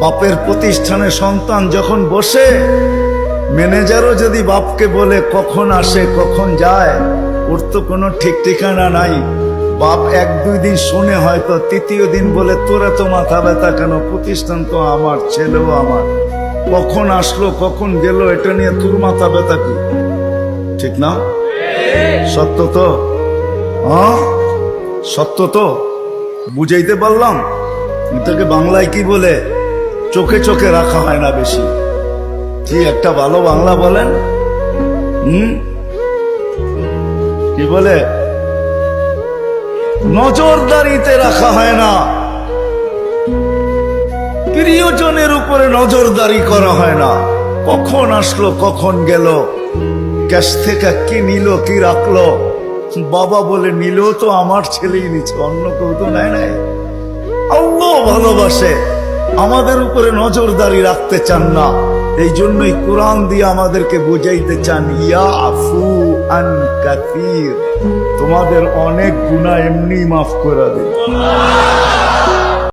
বাপের প্রতিষ্ঠানে সন্তান যখন বসে, ম্যানেজারও যদি বাপকে বলে কখন আসে, কখন যায়, ওর তো কোনো ঠিক ঠিকানা নাই। বাপ এক দুই দিন শুনে হয়তো, তৃতীয় দিন বলে, তোরা তো মাথা ব্যথা কেন? প্রতিষ্ঠান তো আমার, ছেলেও আমার। কখন আসলো, কখন গেল, এটা নিয়ে তোর মাথা ব্যথা কি? ঠিক না? সত্য তো? সত্য তো? বুঝাইতে পারলাম? এটাকে বাংলায় কি বলে? চোখে চোখে রাখা হয় না বেশি। কি একটা ভালো বাংলা বলেন? হুম? কি বলে? নজরদারিতে রাখা হয় না। প্রিয়জনের উপরে নজরদারি করা হয় না। কখন আসলো, কখন গেল? ক্যাশ থেকে কি নিল, কি রাখল? বাবা বলে, নিলেও তো আমার ছেলেই নিচ্ছে, অন্য কেউ তো নেয় নাই। ভালোবাসে, আমাদের উপরে নজরদারি রাখতে চান না। এই জন্যই কোরআন দিয়ে আমাদেরকে বুঝাইতে চান, ইয়া আফু আন কাতির তোমাদের অনেক গুণা এমনি মাফ করে দিন